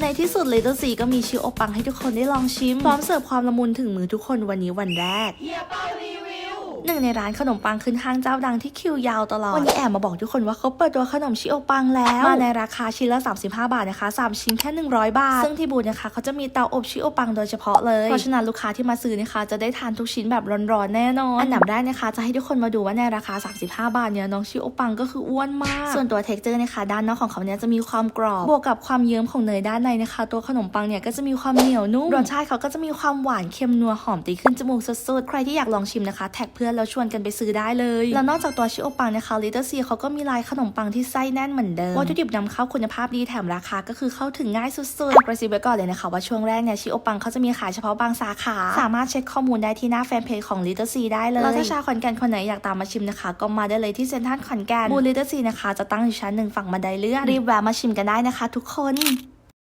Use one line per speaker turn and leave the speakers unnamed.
ในที่สุดเลเตอร์ซีก็มีชิโอปังให้ทุกคนได้ลองชิม พร้อมเสิร์ฟความละมุนถึงมือทุกคนวันนี้วันแรก หนึ่งในร้านขนมปังขึ้นห้างเจ้าดังที่คิวยาวตลอด วันนี้แอบมาบอกทุกคนว่าเขาเปิดตัวขนมชิโอปังแล้ว มาในราคาชิ้นละ 35 บาทนะคะ 3 ชิ้นแค่ 100 บาท ซึ่งที่บูธนะคะเขาจะมีเตาอบชิโอปังโดยเฉพาะเลย เพราะฉะนั้นลูกค้าที่มาซื้อนะคะจะได้ทานทุกชิ้นแบบร้อนๆแน่นอน อันดับแรกนะคะจะให้ทุกคนมาดูว่าในราคา 35 บาทเนี่ยน้องชิโอปังก็คืออ้วนมาก ส่วนตัวเท็กเจอร์นะคะด้านนอกของเขาเนี่ยจะมีความกรอบ บวกกับความเยิ้มของเนยด้านในนะคะ ตัวขนมปังเนี่ยก็จะมีความเหนียวนุ่ม รสชาติเขาก็จะมีความหวานเค็มนัวหอมตีขึ้นจมูกสุดๆ ใครที่อยากลองชิมนะคะแท็กเพื่อนแล้วชวนกันไปซื้อได้เลย แล้วนอกจากตัวชิโอปังนะคะลิตเติ้ลซีเขาก็มีลายขนมปังที่ไส้แน่นเหมือนเดิมวัตถุดิบนำเข้าคุณภาพดีแถมราคาก็คือเข้าถึงง่ายสุดๆกระซิบไว้ก่อนเลยนะคะว่าช่วงแรกเนี่ยชิโอปังเขาจะมีขายเฉพาะบางสาขา สามารถเช็คข้อมูลได้ที่หน้าแฟนเพจของลิตเติ้ลซีได้เลยแล้วถ้าชาวขอนแก่นคนไหนอยากตามมาชิมนะคะ ก็มาได้เลยที่เซ็นทรัลขอนแก่นบูธลิตเติ้ลซีนะคะจะตั้งอยู่ชั้นหนึ่งฝั่งบันไดเลื่อนรีบแวะมาชิมกันได้นะคะ ทุกคน